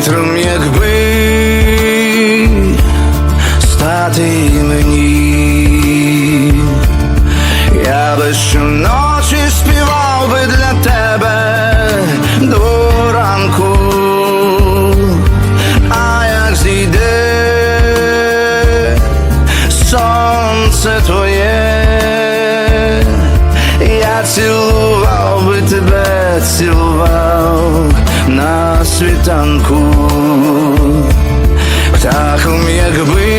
вітром, якби стати мені, я би щоночі співав би для тебе до ранку, а як зійде сонце твоє, я цілував би тебе, цілував. на світанку, птахом якби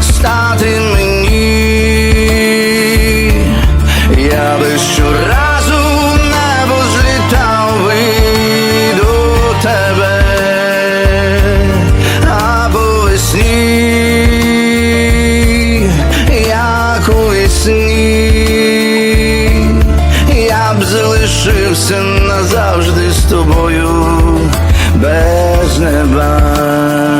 стати мені, я би щоразу в небо злітав би до тебе, а по весні, як у весні, я б залишився назавжди з тобою без неба.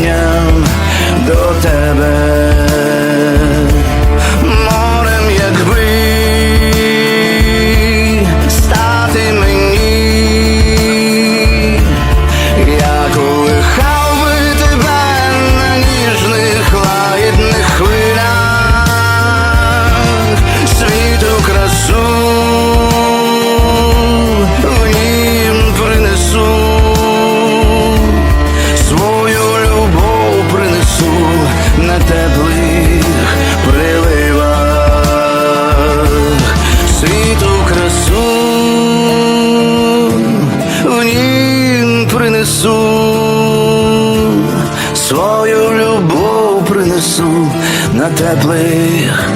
свою любов принесу на теплих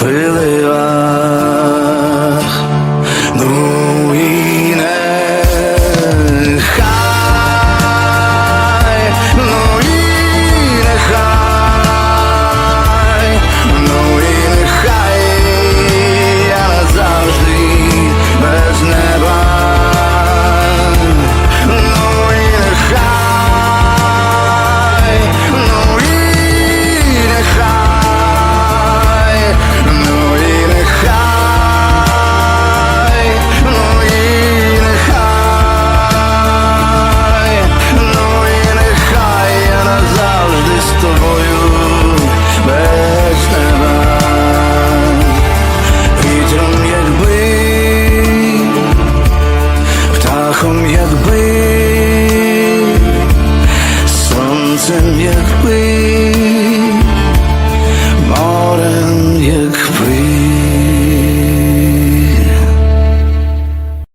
приливах.